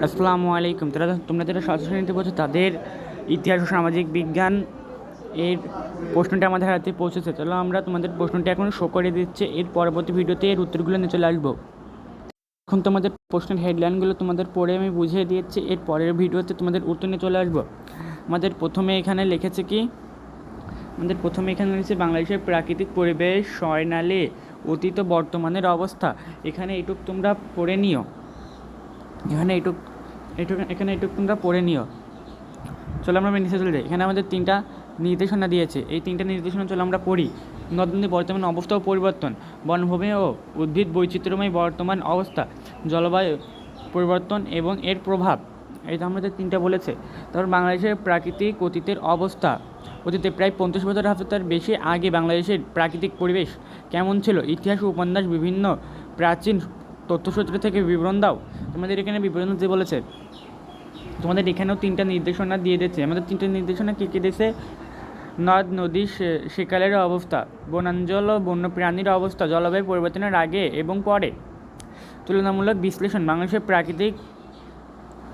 আসসালামু আলাইকুম। তারা তোমরা যারা ষষ্ঠ শ্রেণীতে পড়ছো, তাদের ইতিহাস ও সামাজিক বিজ্ঞান এর প্রশ্নটা আমাদের হাতে পৌঁছেছে। চলো আমরা তোমাদের প্রশ্নটা এখন শো করে দিচ্ছে। এর পরবর্তী ভিডিওতে এর উত্তরগুলো নিয়ে চলে আসব। এখন তোমাদের প্রশ্নের হেডলাইনগুলো তোমাদের পড়ে আমি বুঝিয়ে দিয়েছি এর পরের ভিডিওতে তোমাদের উত্তর নিয়ে চলে আসব। আমাদের প্রথমে এখানে লিখেছে কি? আমাদের প্রথমে এখানে রয়েছে বাংলাদেশের প্রাকৃতিক পরিবেশ সয়নালে অতীত বর্তমানের অবস্থা। এখানে এইটুক তোমরা পড়ে নিও। এখানে এইটুক এইটুক, এখানে এইটুক তোমরা পড়ে নিও। চলো আমরা নিচে চলে যাই। এখানে আমাদের তিনটা নির্দেশনা দিয়েছে। এই তিনটা নির্দেশনা চলো আমরা পড়ি। নদ বর্তমান অবস্থা ও পরিবর্তন। বনভূমি ও উদ্ভিদ বৈচিত্র্যময় বর্তমান অবস্থা। জলবায়ু পরিবর্তন এবং এর প্রভাব। এটা আমাদের তিনটা বলেছে। তারপর বাংলাদেশের প্রাকৃতিক অতীতের অবস্থা। অতীতে প্রায় পঞ্চাশ বছর হাজার বেশি আগে বাংলাদেশের প্রাকৃতিক পরিবেশ কেমন ছিল? ইতিহাস, উপন্যাস, বিভিন্ন প্রাচীন তথ্যসূত্র থেকে বিবরণ দাও। তোমাদের এখানে বিবরণ দিতে বলেছে, তোমাদের এখানেও তিনটা নির্দেশনা দিয়ে দিয়েছে। আমাদের তিনটা নির্দেশনা কী কী দিয়েছে? নদ, নদী সেকালের অবস্থা, বনাঞ্চল ও বন্যপ্রাণীর অবস্থা, জলবায়ু পরিবর্তনের আগে এবং পরে। তুলনামূলক বিশ্লেষণ, বাংলাদেশের প্রাকৃতিক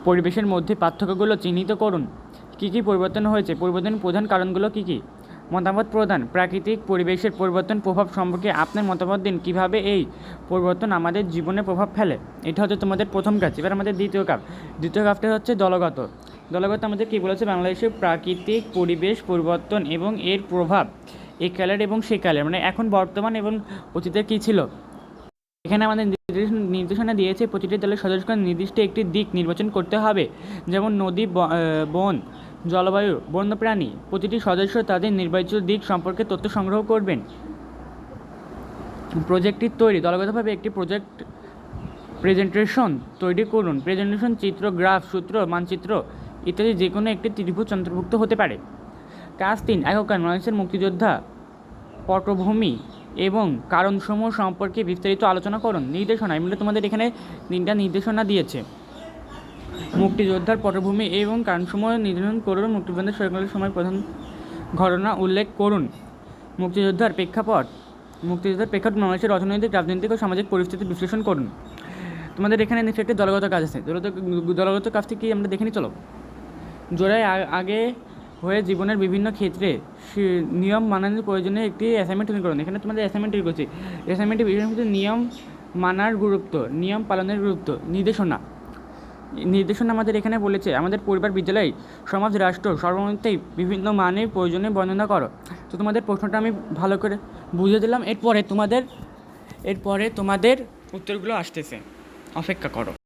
পরিবেশের মধ্যে পার্থক্যগুলো চিহ্নিত করুন। কী কী পরিবর্তন হয়েছে? পরিবর্তনের প্রধান কারণগুলো কী কী? মতামত প্রদান। প্রাকৃতিক পরিবেশের পরিবর্তন প্রভাব সম্পর্কে আপনার মতামত দিন। কীভাবে এই পরিবর্তন আমাদের জীবনে প্রভাব ফেলে? এটা হচ্ছে তোমাদের প্রথম কাজ। এবার আমাদের দ্বিতীয় কাপ। দ্বিতীয় কাপটা হচ্ছে দলগত। দলগত আমাদের কী বলেছে? বাংলাদেশের প্রাকৃতিক পরিবেশ পরিবর্তন এবং এর প্রভাব এই কালের এবং সে কালের মানে এখন বর্তমান এবং অতীতের কী ছিল? এখানে আমাদের নির্দেশনা দিয়েছে প্রতিটি দলের সদস্যকে নির্দিষ্ট একটি দিক নির্বাচন করতে হবে। যেমন নদী বন। জলবায়ু, বন্যপ্রাণী প্রতিটি সদস্য তাদের নির্বাচিত দিক সম্পর্কে তথ্য সংগ্রহ করবেন। প্রজেক্টটি তৈরি, দলগতভাবে একটি প্রজেক্ট প্রেজেন্টেশন তৈরি করুন। প্রেজেন্টেশন চিত্র, গ্রাফ, সূত্র, মানচিত্র ইত্যাদি যে কোনো একটি ত্রিভুজ অন্তর্ভুক্ত হতে পারে। কাজ তিন এককার মানুষের মুক্তিযোদ্ধা পটভূমি এবং কারণসমূহ সম্পর্কে বিস্তারিত আলোচনা করুন। নির্দেশনা এমনি তোমাদের এখানে তিনটা নির্দেশনা দিয়েছে। মুক্তিযোদ্ধার পটভূমি এবং কারণসমূহ নির্ধারণ করুন মুক্তিযুদ্ধের সরকারের সময় প্রধান ঘটনা উল্লেখ করুন। মুক্তিযোদ্ধার প্রেক্ষাপট। মুক্তিযোদ্ধার প্রেক্ষাপট বাংলাদেশের অর্থনৈতিক, রাজনৈতিক ও সামাজিক পরিস্থিতি বিশ্লেষণ করুন। তোমাদের এখানে নিশ্চয়ই একটি দলগত কাজ আছে। দলগত দলগত কাজটি কি আমরা দেখে নিই? চলো। জোড়ায় আগে হয়ে জীবনের বিভিন্ন ক্ষেত্রে নিয়ম মানানোর প্রয়োজনে একটি অ্যাসাইনমেন্ট তৈরি করুন। এখানে তোমাদের অ্যাসাইনমেন্ট তৈরি করছি। অ্যাসাইনমেন্টে বিভিন্ন নিয়ম মানার গুরুত্ব, নিয়ম পালনের গুরুত্ব, নির্দেশনা। নির্দেশনা আমাদের এখানে বলেছে, আমাদের পরিবার বিদ্যালয়, সমাজ, রাষ্ট্র সর্বমতেই বিভিন্ন মানের প্রয়োজনে বর্ণনা করো। তো তোমাদের প্রশ্নটা আমি ভালো করে বুঝে দিলাম। এরপরে তোমাদের এরপরে তোমাদের উত্তরগুলো আসতেছে। অপেক্ষা করো।